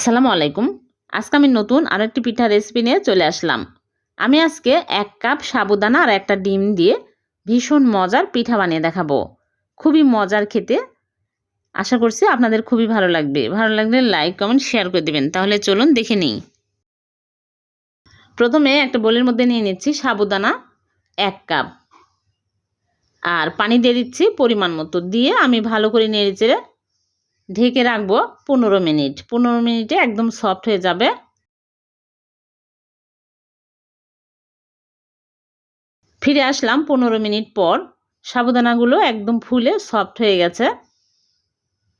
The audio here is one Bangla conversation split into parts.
আসসালামু আলাইকুম। আজকে আমি নতুন আর একটি পিঠা রেসিপি নিয়ে চলে আসলাম। আমি আজকে এক কাপ সাবুদানা আর একটা ডিম দিয়ে ভীষণ মজার পিঠা বানিয়ে দেখাবো। খুবই মজার খেতে। আশা করছি আপনাদের খুবই ভালো লাগবে। ভালো লাগলে লাইক কমেন্ট শেয়ার করে দেবেন। তাহলে চলুন দেখে নিই। প্রথমে একটা বোলের মধ্যে নিয়ে নিচ্ছি সাবুদানা এক কাপ। আর পানি দিয়ে দিচ্ছি পরিমাণ মতো। দিয়ে আমি ভালো করে নেড়ে চেড়ে ঢেকে রাখব পনেরো মিনিট। পনেরো মিনিটে একদম সফট হয়ে যাবে। ফিরে আসলাম পনেরো মিনিট পর। সাবুদানাগুলো একদম ফুলে সফট হয়ে গেছে।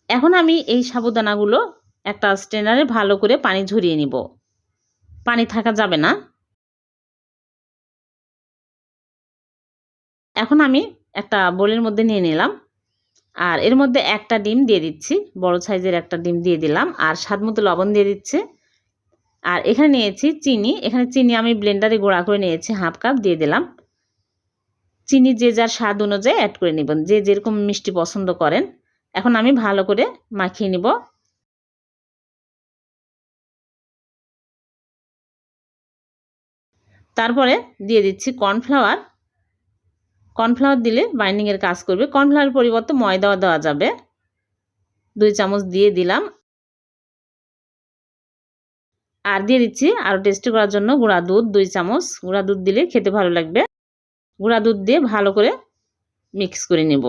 এখন আমি এই সাবুদানাগুলো একটা স্টেনারে ভালো করে পানি ঝরিয়ে নিব। পানি থাকা যাবে না। এখন আমি একটা বোলের মধ্যে নিয়ে নিলাম। আর এর মধ্যে একটা ডিম দিয়ে দিচ্ছি। বড় সাইজের একটা ডিম দিয়ে দিলাম। আর স্বাদ মতো লবণ দিয়ে দিচ্ছি। আর এখানে নিয়েছি চিনি। এখানে চিনি আমি ব্লেন্ডারে গোড়া করে নিয়েছি, হাফ কাপ দিয়ে দিলাম। চিনি যে যার স্বাদ অনুযায়ী অ্যাড করে নেবেন। যে যেরকম মিষ্টি পছন্দ করেন। এখন আমি ভালো করে মাখিয়ে নিব। তারপরে দিয়ে দিচ্ছি কর্নফ্লাওয়ার কর্নফ্লাওয়ার দিলে বাইন্ডিংয়ের কাজ করবে। কর্নফ্লাওয়ার পরিবর্তে ময়দাও দেওয়া যাবে। দুই চামচ দিয়ে দিলাম। আর দিয়ে দিচ্ছি আরও টেস্টি করার জন্য গুঁড়া দুধ, দুই চামচ। গুঁড়া দুধ দিলে খেতে ভালো লাগবে। গুঁড়া দুধ দিয়ে ভালো করে মিক্স করে নেব।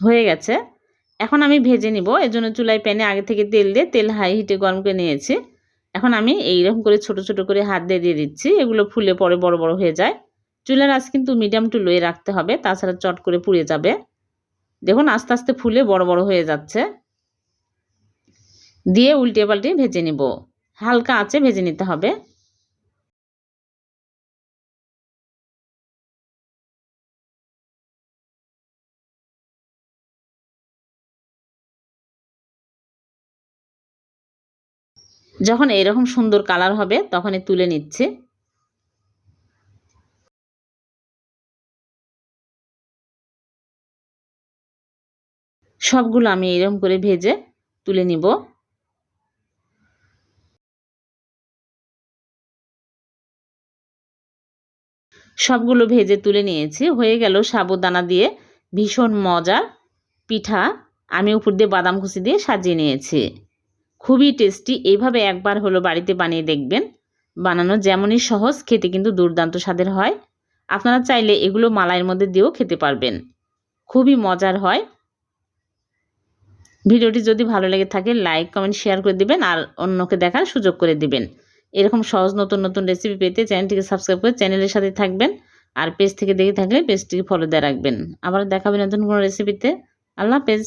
হয়ে গেছে। এখন আমি ভেজে নিব। জন্য চুলায় প্যানে আগে থেকে তেল দিয়ে তেল হাই হিটে গরম করে নিয়েছি। এখন আমি এইরকম করে ছোট ছোট করে হাত দিয়ে দিয়ে দিচ্ছি। এগুলো ফুলে পরে বড় বড় হয়ে যায়। চুলার আঁচ কিন্তু মিডিয়াম টু লোয়ে রাখতে হবে, তাছাড়া চট করে পুড়ে যাবে। দেখুন, আস্তে আস্তে ফুলে বড় বড় হয়ে যাচ্ছে। দিয়ে উল্টে পাল্টে ভেজে নিব। হালকা আছে ভেজে নিতে হবে। যখন এরকম সুন্দর কালার হবে, তখনই তুলে নিচ্ছে। সবগুলো আমি এরকম করে ভেজে তুলে নিব। সবগুলো ভেজে তুলে নিয়েছি। হয়ে গেল সাবুদানা দিয়ে ভীষণ মজার পিঠা। আমি উপর দিয়ে বাদাম কুচি দিয়ে সাজিয়ে নিয়েছি। খুবই টেস্টি। এইভাবে একবার হলো বাড়িতে বানিয়ে দেখবেন। বানানো যেমনই সহজ, খেতে কিন্তু দুর্দান্ত স্বাদের হয়। আপনারা চাইলে এগুলো মালাইয়ের মধ্যে দিয়েও খেতে পারবেন। খুবই মজার হয়। ভিডিওটি যদি ভালো লেগে থাকে লাইক কমেন্ট শেয়ার করে দিবেন আর অন্যকে দেখার সুযোগ করে দিবেন। এরকম সহজ নতুন নতুন রেসিপি পেতে চ্যানেলটিকে সাবস্ক্রাইব করে চ্যানেলের সাথে থাকবেন আর পেজ থেকে দেখে থাকলে পেজটিকে ফলো দিয়ে রাখবেন। আবার দেখাবেন নতুন কোনো রেসিপিতে আল্লাহ হাফেজ।